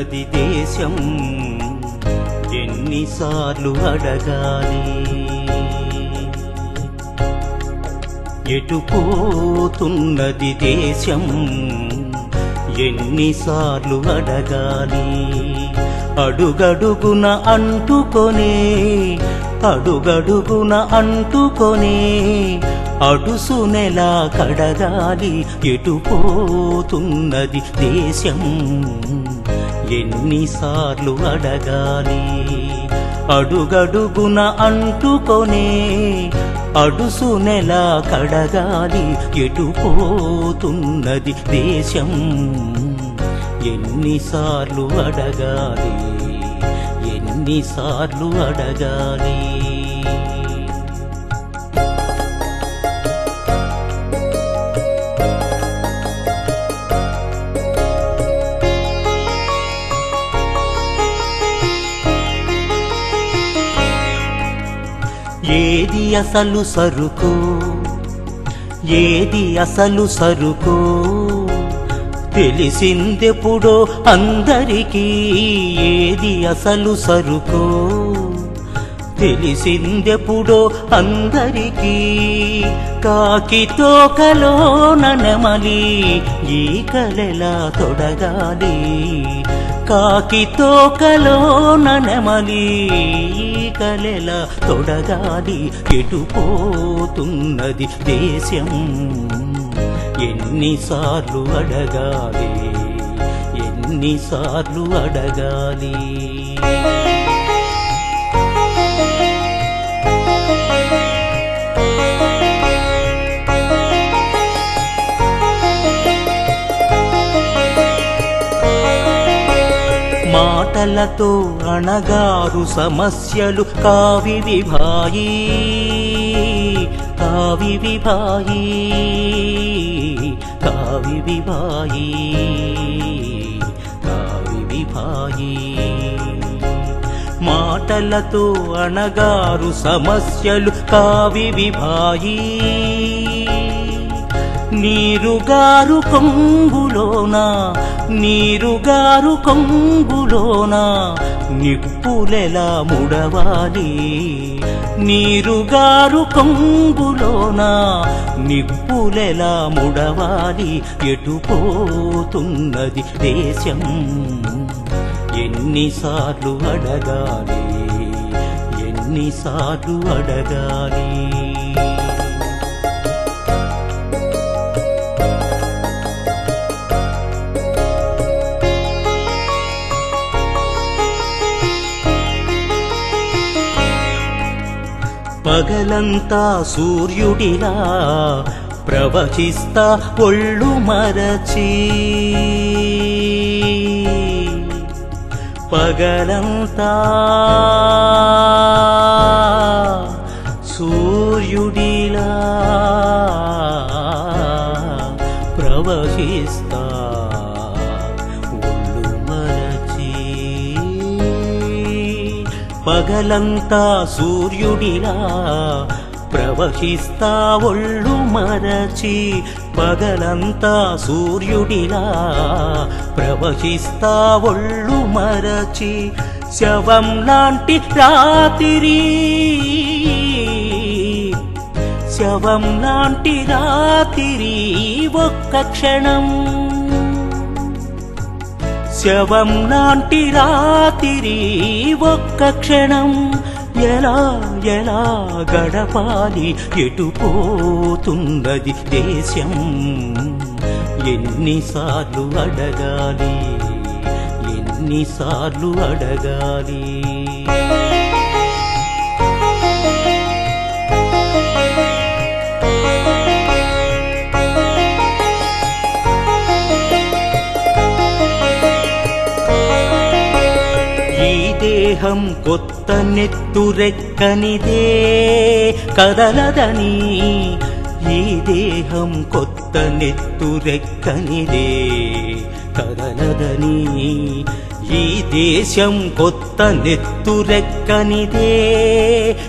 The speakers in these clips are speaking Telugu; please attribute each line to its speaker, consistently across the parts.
Speaker 1: పోతున్నది దేశం ఎన్నిసార్లు అడగాలి. ఎటుపోతున్నది దేశం ఎన్నిసార్లు అడగాలి. అడుగడుగున అంటుకొనే అడుగడుగున అంటుకొనే అడుసు నెల కడగాలి. ఎటుపోతున్నది దేశం ఎన్నిసార్లు అడగాలి. అడుగడుగున అంటుకొనే అడుసు నెల కడగాలి. ఎటు పోతున్నది దేశం? ఎన్నిసార్లు అడగాలి? ఎన్నిసార్లు అడగాలి? ఏది అసలు సరుకు? ఏది అసలు సరుకు? తెలిసిందెప్పుడో అందరికీ ఏది అసలు సరుకు? తెలిసిందెప్పుడో అందరికీ కాకితో కలోన ననమలి ఈ కలెలా తొడగాలి. కాకితో కలోన నెమలి ఈ తొడగాలి ఎటుపోతున్నది దేశం. ఎన్నిసార్లు అడగాలి ఎన్నిసార్లు అడగాలి? మాటలతో అణగారు సమస్యలు కావి విభాయి. కావి విభాయి. కావి విభాయి. కావి విభాయి. మాటలతో అణగారు సమస్యలు కావి విభాయి. నీరుగారు కొంగులోన నీరుగారు కొంగులోన నిప్పులెలా ముడవాలి? నీరుగారు కొంగులోన నిప్పులెలా ముడవాలి? ఎటుపోతున్నది దేశం? ఎన్నిసార్లు అడగాలి? ఎన్నిసార్లు అడగాలి? పగలంతా సూర్యుడిలా ప్రవహిస్తా ఒళ్ళు మరచి. పగలంతా పగలంతా సూర్యుడిలా ప్రవహిస్తా ఒళ్ళు మరచి పగలంతా సూర్యుడిలా ప్రవహిస్తా ఒళ్ళు మరచి శవం లాంటి రాత్రి. శవం లాంటి రాత్రి ఒక్క క్షణం. శవం లాంటి రాతిరి ఒక్క క్షణం. ఎలా ఎలా గడపాలి? ఎటు పోతున్నది దేశం? ఎన్నిసార్లు అడగాలి? ఎన్నిసార్లు అడగాలి? దేహం కొత్త నెత్తురెక్కనిదే. కదలదని ఈ దేహం కొత్త నెత్తురెక్కనిదే. కదలదని ఈ దేశం కొత్త నెత్తురెక్కనిదే.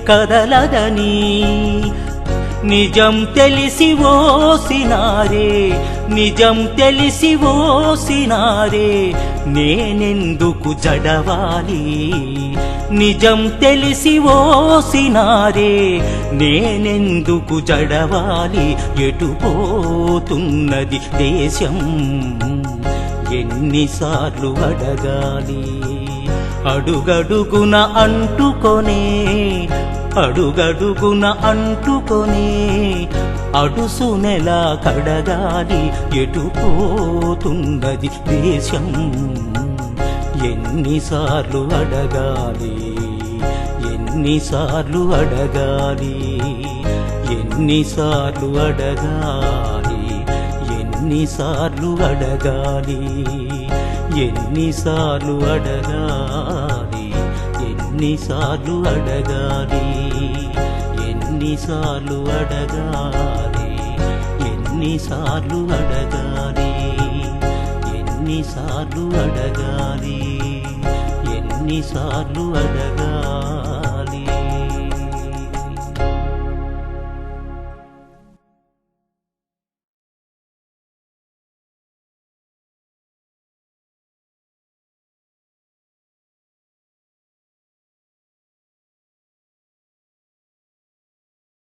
Speaker 1: కదలదని నిజం తెలిసి ఓసినారే నిజం తెలిసి ఓసినారే నేనెందుకు జడవాలి? నిజం తెలిసి ఓసినారే నేనెందుకు జడవాలి? ఎటుపోతున్నది దేశం? ఎన్నిసార్లు అడగాలి? అడుగడుగున అంటుకొనే అడుగడుగున అంటుకొని అడుసు నెల కడగాలి ఎటుపోతున్నది దేశం? ఎన్నిసార్లు అడగాలి ఎన్నిసార్లు అడగాలి ఎన్నిసార్లు అడగాలి ఎన్నిసార్లు అడగాలి ఎన్నిసార్లు అడగాలి? ఎన్నిసార్లు అడగాలి? ఎన్నిసార్లు అడగాలి? ఎన్నిసార్లు అడగాలి? ఎన్నిసార్లు అడగాలి? ఎన్నిసార్లు అడగాలి?